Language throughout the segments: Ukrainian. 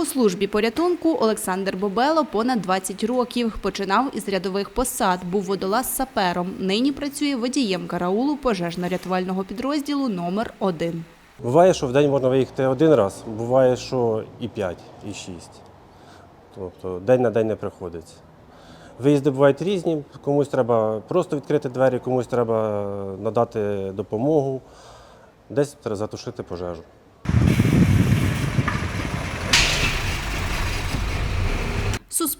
У службі порятунку Олександр Бобело понад 20 років. Починав із рядових посад, був водолаз сапером. Нині працює водієм караулу пожежно-рятувального підрозділу номер 1 Буває, що в день можна виїхати один раз, буває, що і 5, і 6. Тобто день на день не приходиться. Виїзди бувають різні, комусь треба просто відкрити двері, комусь треба надати допомогу, десь затушити пожежу.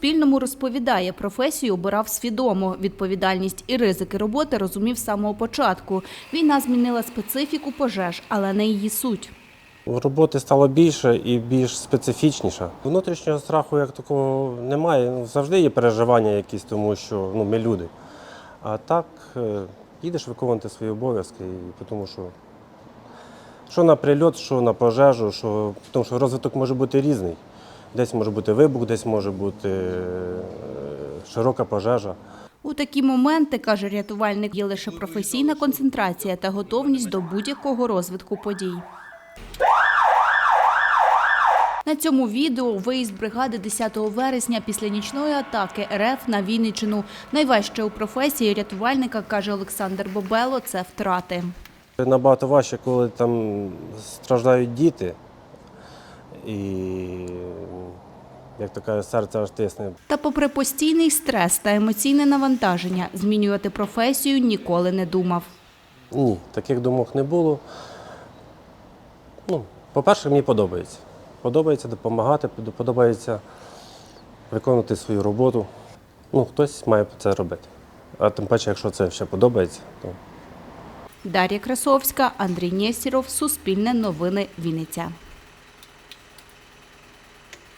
Суспільному розповідає, професію обирав свідомо. Відповідальність і ризики роботи розумів з самого початку. Війна змінила специфіку пожеж, але не її суть. Роботи стало більше і більш специфічніше. Внутрішнього страху як такого немає. Ну, Завжди є переживання якісь, тому що ну, ми люди. А так е, їдеш виконувати свої обов'язки, тому що що на прильот, що на пожежу, що, тому що розвиток може бути різний. Десь може бути вибух, десь може бути е, широка пожежа. У такі моменти, каже рятувальник, є лише професійна концентрація та готовність до будь-якого розвитку подій. На цьому відео виїзд бригади 10 вересня після нічної атаки РФ на Вінниччину. Найважче у професії рятувальника, каже Олександр Бобело, це втрати. Набагато важче, коли там страждають діти. І, як то кажуть, серце аж тисне. Та попри постійний стрес та емоційне навантаження, змінювати професію ніколи не думав. Ні, таких думок не було. Ну, по-перше, мені подобається. Подобається допомагати, подобається виконувати свою роботу. Ну, хтось має це робити. А тим паче, якщо це ще подобається, то Дар'я Красовська, Андрій Нєсіров, Суспільне новини, Вінниця.